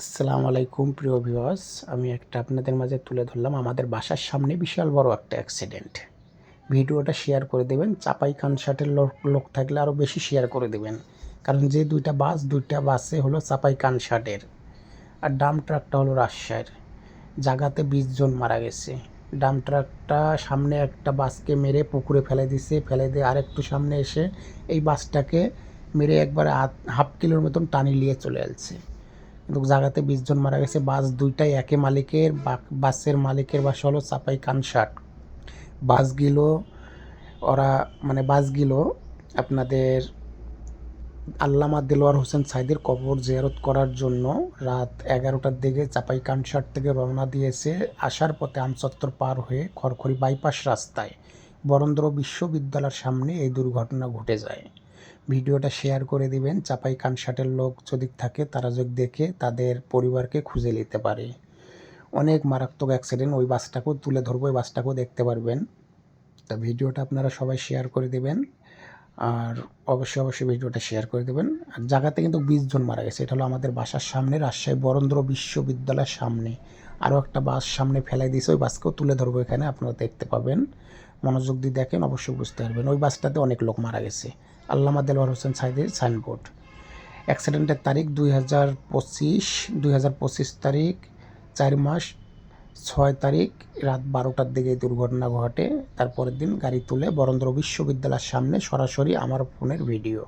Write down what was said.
আসসালামু আলাইকুম, প্রিয় ভিউয়ার্স আমি একটা আপনাদের মাঝে তুলে ধরলাম আমাদের বাসার সামনে বিশাল বড় একটা অ্যাক্সিডেন্ট ভিডিওটা শেয়ার করে দেবেন চাপাই কানসার্টের লোক লোক থাকলে আরও বেশি শেয়ার করে দেবেন। কারণ যে দুইটা বাস, দুইটা বাসে হলো চাপাই কানসার্টের আর ডাম ট্রাকটা হলো রাজশাহীর। জায়গাতে বিশ জন মারা গেছে। ডাম ট্রাকটা সামনে একটা বাসকে মেরে পুকুরে ফেলে দিছে, ফেলে দিয়ে আরেকটু সামনে এসে এই বাসটাকে মেরে একবারে হাফ কিলোর মতন টানি নিয়ে চলে কিন্তু জায়গাতে বিশ জন মারা গেছে। বাস দুইটাই একে মালিকের বাসের মালিকের বাস হলো চাপাই কানসাট বাসগুলো ওরা মানে বাসগুলো আপনাদের আল্লামা দেলোয়ার হোসেন সাইদের কবর জিয়ারত করার জন্য। রাত এগারোটার দিকে চাপাই কানসাট থেকে রওনা দিয়েছে। আসার পথে আমচত্বর পার হয়ে খড়খড়ি বাইপাস রাস্তায় বরেন্দ্র বিশ্ববিদ্যালয়ের সামনে এই দুর্ঘটনা ঘটে যায়। ভিডিওটা শেয়ার করে দিবেন। চাপাই কানসাটের লোক যদি থাকে, তারা যদি দেখে, তাদের পরিবারকে খুঁজে নিতে পারে। অনেক মারাত্মক অ্যাক্সিডেন্ট ওই বাসটাকেও তুলে ধরবো, ওই বাসটাকেও দেখতে পারবেন। তা ভিডিওটা আপনারা সবাই শেয়ার করে দেবেন। আর অবশ্যই অবশ্যই ভিডিওটা শেয়ার করে দেবেন। আর জায়গাতে কিন্তু বিশ জন মারা গেছে। এটা হলো আমাদের বাসার সামনে, রাজশাহী বরেন্দ্র বিশ্ববিদ্যালয়ের সামনে। আরও একটা বাস সামনে ফেলাই দিয়েছে, ওই বাসকেও তুলে ধরবো এখানে, আপনারা দেখতে পাবেন। মনোযোগ দিয়ে দেখেন, অবশ্যই বুঝতে পারবেন। ওই বাসটাতে অনেক লোক মারা গেছে। আল্লামা দেলোয়ার হোসেন সাইদের সাইনবোর্ড। অ্যাক্সিডেন্টের তারিখ দুই হাজার পঁচিশ, দুই হাজার পঁচিশ তারিখ, চার মাস, ছয় তারিখ, রাত বারোটার দিকে দুর্ঘটনা ঘটে। তারপরের দিন গাড়ি তুলে বরেন্দ্র বিশ্ববিদ্যালয়ের সামনে সরাসরি আমার ফোনের ভিডিও।